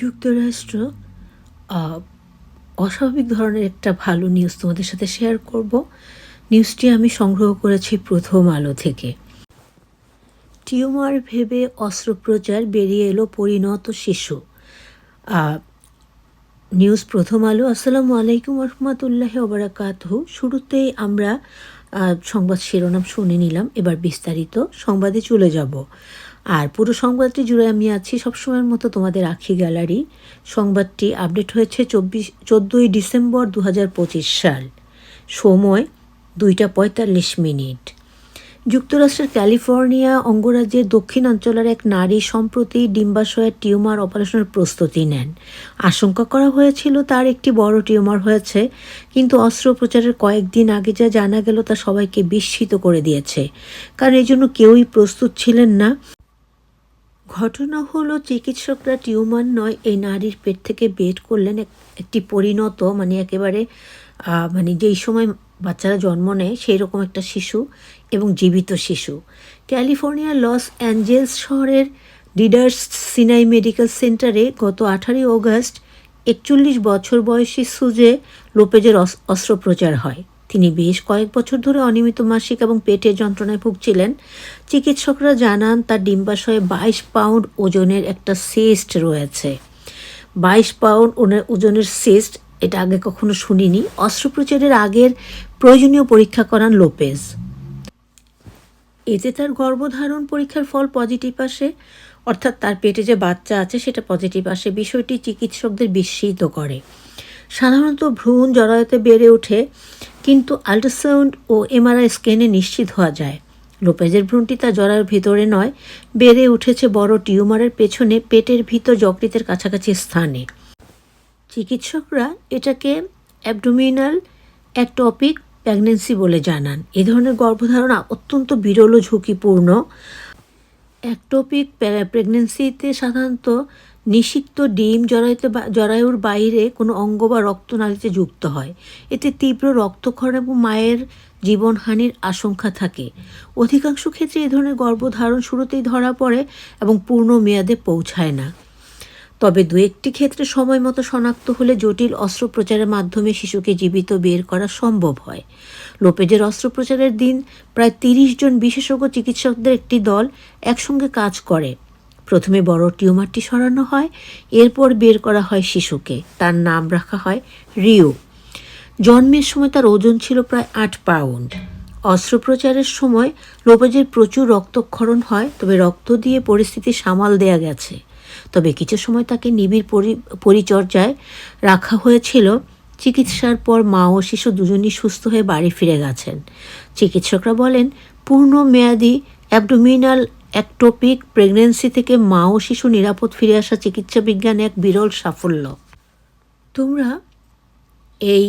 যুক্তরাষ্ট্র অস্বাভাবিক ধরনের একটা ভালো নিউজ তোমাদের সাথে শেয়ার করব। নিউজটি আমি সংগ্রহ করেছি প্রথম আলো থেকে। টিউমার ভেবে অস্ত্রোপচার বেরিয়ে এলো পরিণত শিশু। নিউজ প্রথম আলো, আসসালামু আলাইকুম রহমতুল্লাহ ওবরাকাতহু। শুরুতেই আমরা সংবাদ শিরোনাম শুনে নিলাম। এবার বিস্তারিত সংবাদে চলে যাব। আর পুরো সংবাদটি জুড়ে আমি আছি সবসময়ের মতো তোমাদের আখি গ্যালারি। সংবাদটি আপডেট হয়েছে চব্বিশ, চোদ্দোই ডিসেম্বর দু সাল। সময় দুইটা পঁয়তাল্লিশ মিনিট। যুক্তরাষ্ট্রের ক্যালিফোর্নিয়া অঙ্গরাজ্যের দক্ষিণাঞ্চলের এক নারী সম্প্রতি ডিম্বাশয়ের টিউমার অপারেশনের প্রস্তুতি নেন। আশঙ্কা করা হয়েছিল তার একটি বড় টিউমার হয়েছে, কিন্তু অস্ত্রোপচারের কয়েকদিন আগে যা জানা গেল তা সবাইকে বিস্মিত করে দিয়েছে। কারণ এই জন্য কেউই প্রস্তুত ছিলেন না। ঘটনা হলো চিকিৎসকরা টিউমার নয়, এই নারীর পেট থেকে বের করলেন একটি পরিণত মানে একেবারে মানে যেই সময় বাচ্চারা জন্ম নেয় সেই রকম একটা শিশু এবং জীবিত শিশু। ক্যালিফোর্নিয়ার লস অ্যাঞ্জেলস শহরের ডিডার্স সিনাই মেডিকেল সেন্টারে গত আঠারোই অগস্ট একচল্লিশ বছর বয়সী সুজে লোপেজের অস- অস্ত্রোপচার হয়। তিনি বেশ কয়েক বছর ধরে অনিয়মিত মাসিক এবং পেটের যন্ত্রণায় ভুগছিলেন। চিকিৎসকরা জানান, তার ডিম্বাশয়ে বাইশ পাউন্ড ওজনের একটা সিস্ট রয়েছে। বাইশ পাউন্ড ওনার ওজনের সিস্ট এটা আগে কখনো শুনিনি। অস্ত্রোপচারের আগের প্রয়োজনীয় পরীক্ষা করান লোপেজ। এতে তার গর্ভধারণ পরীক্ষার ফল পজিটিভ আসে, অর্থাৎ তার পেটে যে বাচ্চা আছে, সেটা পজিটিভ আসে। বিষয়টি চিকিৎসকদের বিস্মিত করে। সাধারণত ভ্রূণ জরায়ুতে বেড়ে ওঠে, কিন্তু আল্ট্রাসাউন্ড ও এমআরআই স্ক্যানে নিশ্চিত হওয়া যায়। লোপেজের ভ্রূণটি তার জরায়ুর ভিতরে নয়, বেড়ে উঠেছে বড় টিউমারের পেছনে পেটের ভিতর যকৃতের কাছাকাছি স্থানে। চিকিৎসকরা এটাকে অ্যাবডোমিনাল অ্যাক্টপিক প্রেগনেন্সি বলে জানান। এ ধরনের গর্ভধারণা অত্যন্ত বিরল ঝুঁকিপূর্ণ। অ্যাক্টোপিক প্রেগনেন্সিতে সাধারণত নিষিক্ত ডিম জরায়ুতে জরায়ুর বাইরে কোনো অঙ্গ বা রক্তনালীতে যুক্ত হয়। এতে তীব্র রক্তক্ষরণ এবং মায়ের জীবনহানির আশঙ্কা থাকে। অধিকাংশ ক্ষেত্রে এ ধরনের গর্ভধারণ শুরুতেই ধরা পড়ে এবং পূর্ণ মেয়াদে পৌঁছায় না। তবে দু একটি ক্ষেত্রে সময় মতো শনাক্ত হলে জটিল অস্ত্রোপচারের মাধ্যমে শিশুকে জীবিত বের করা সম্ভব হয়। লোপেজের অস্ত্রোপচারের দিন প্রায় তিরিশ জন বিশেষজ্ঞ চিকিৎসকদের একটি দল একসঙ্গে কাজ করে। প্রথমে বড় টিউমারটি সরানো হয়, এরপর বের করা হয় শিশুকে। তার নাম রাখা হয় রিও জন্মের সময় তার ওজন ছিল প্রায় আট পাউন্ড। অস্ত্রোপচারের সময় লোপেজের প্রচুর রক্তক্ষরণ হয়, তবে রক্ত দিয়ে পরিস্থিতি সামাল দেয়া গেছে। তবে কিছু সময় তাকে নিবিড় পরি- পরিচর্যায় রাখা হয়েছিল। চিকিৎসার পর মা ও শিশু দুজনই সুস্থ হয়ে বাড়ি ফিরে গেছেন। চিকিৎসকরা বলেন, পূর্ণ মেয়াদি অ্যাবডোমিনাল অ্যাক্টোপিক প্রেগনেন্সি থেকে মা ও শিশু নিরাপদ ফিরে আসা চিকিৎসা বিজ্ঞানে এক বিরল সাফল্য। তোমরা এই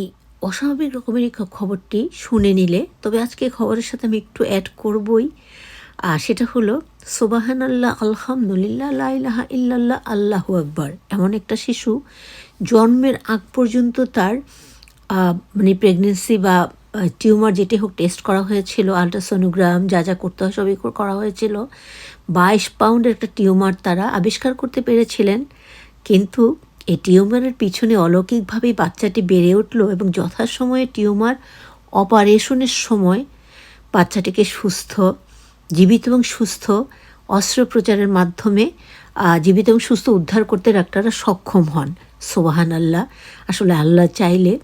অস্বাভাবিক রকমের খবরটি শুনে নিলে, তবে আজকে খবরের সাথে আমি একটু অ্যাড করবই। আর সেটা হলো সোবাহান আল্লাহ আলহামদুলিল্লাহ লাইলাহা ইল্লাল্লাহ, আল্লাহু আকবার। এমন একটা শিশু জন্মের আগ পর্যন্ত তার মানে প্রেগনেন্সি বা টিউমার যেটি হোক টেস্ট করা হয়েছিল, আলট্রাসোনোগ্রাম, যা যা করতে হয় সবই কর- হয়েছিল। বাইশ পাউন্ডের একটা টিউমার তারা আবিষ্কার করতে পেরেছিলেন, কিন্তু এই টিউমারের পিছনে অলৌকিকভাবেই বাচ্চাটি বেড়ে উঠল এবং যথাসময়ে টিউমার অপারেশনের সময় বাচ্চাটিকে সুস্থ, জীবিত এবং সুস্থ অস্ত্রোপচারের মাধ্যমে জীবিত এবং সুস্থ উদ্ধার করতে ডাক্তাররা সক্ষম হন। সোবাহান আল্লাহ আসলে আল্লাহ চাইলে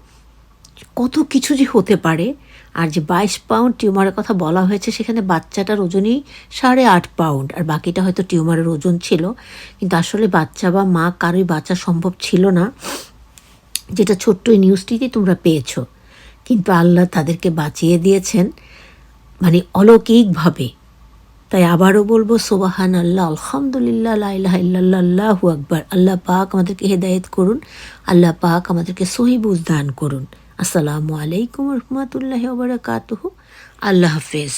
কত কিছু যে হতে পারে। আর যে বাইশ পাউন্ড টিউমারের কথা বলা হয়েছে, সেখানে বাচ্চাটার ওজনই সাড়ে আট পাউন্ড, আর বাকিটা হয়তো টিউমারের ওজন ছিল। কিন্তু আসলে বাচ্চা বা মা কারোই বাচ্চা সম্ভব ছিল না। যেটা ছোট্ট এই নিউজটিতে তোমরা পেয়েছ। কিন্তু আল্লাহ তাদেরকে বাঁচিয়ে দিয়েছেন মানে অলৌকিকভাবে। তাই আবারও বলব সোবাহান আল্লাহ আলহামদুলিল্লাহ ইল্লাল্লাহু আকবার। আল্লাহ পাক আমাদেরকে হেদায়েত করুন, আল্লাহ পাক আমাদেরকে সহিবুজ দান করুন। আসসালামু আলাইকুম রহমতুল্লাহ ওবরাকাতহ আল্লাহ হাফেজ।